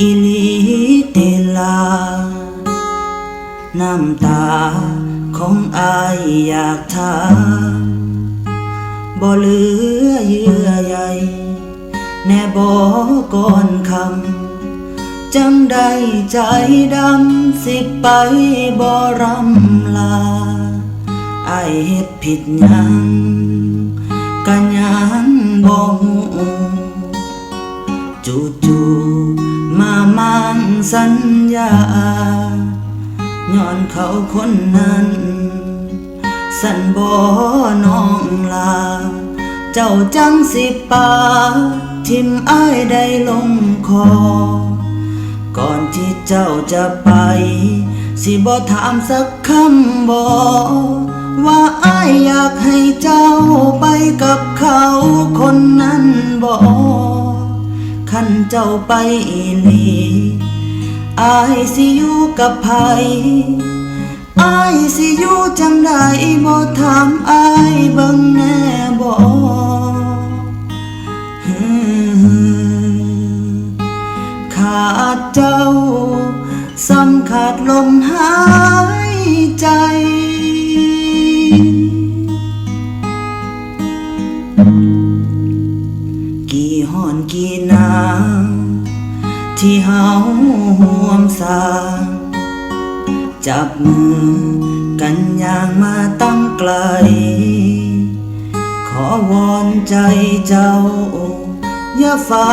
อิลีเตลา น้ำตาของอายอยากถามบ่เหลือเยื่อใยแน่บ่ก่อนคำ จังได้ใจดำสิไปบ่รำลาอายเฮ็ดผิดยังกะยังบ่ฮู้ จู่ๆมามั่งสัญญาย้อนเขาคนนั้น สันบ่น้องลา เจ้าจังสิปาทิมอ้ายได้ลงคอ ก่อนที่เจ้าจะไป สิบ่ถามสักคำบ่ว่าอ้ายอยากให้เจ้าไปกับเขาคนนั้นบ่ คันเจ้าไปอีหลีอายสิอยู่กับไผอายสิอยู่จังใดบ่ถามอายเบิ่งแน่บ่ขาดเจ้าสำขาดลมหายใจาวที่เฮาห่วมสร้าง จับมือกันอย่างมาตั้งไกล ขอวอนใจเจ้า อย่าเฝ้า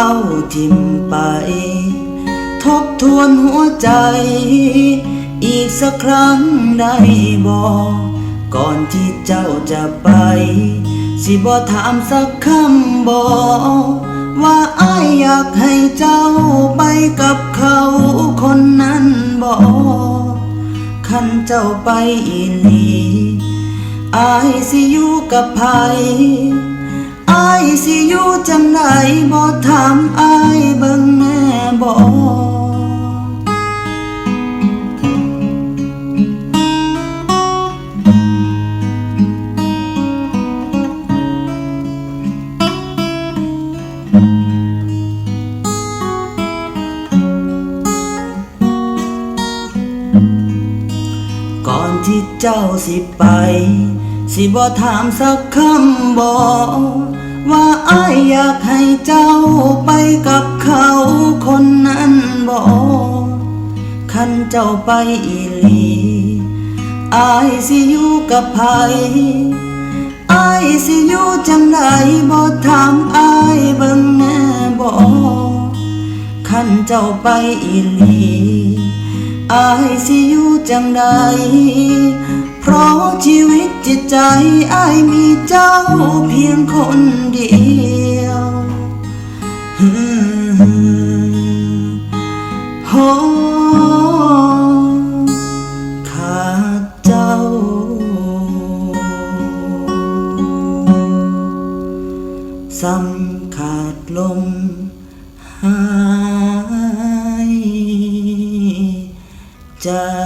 ทิมไป ทบทวนหัวใจ อีกสักครั้งได้บอกก่อนที่เจ้าจะไป สิบ่ถามสักคำบอก ว่าอ้ายอยากให้เจ้าไปกับเขาคนนั้นบอกขันเจ้าไปอีหลีอายสิอยู่กับไผอายสิอยู่จังไหนบ่ถามอายเบิ่งแน่บอก อนที่เจ้าสิไป สิบ่ถามสักคำบอกว่าอ้ายอยากให้เจ้าไปกับเขาคนนั้นบอกคันเจ้าไปอีหลีอายสิอยู่กับไผอายสิอยู่จังไดบ่ถามอายเบิ่งแน่บอกคันเจ้าไปอีหลี อายสิอยู่จังใด เพราะชีวิตจิตใจอายมีเจ้าเพียงคนเดียวฮึ่มโหขาดเจ้า ซ้ำขาดลมหาย ใจ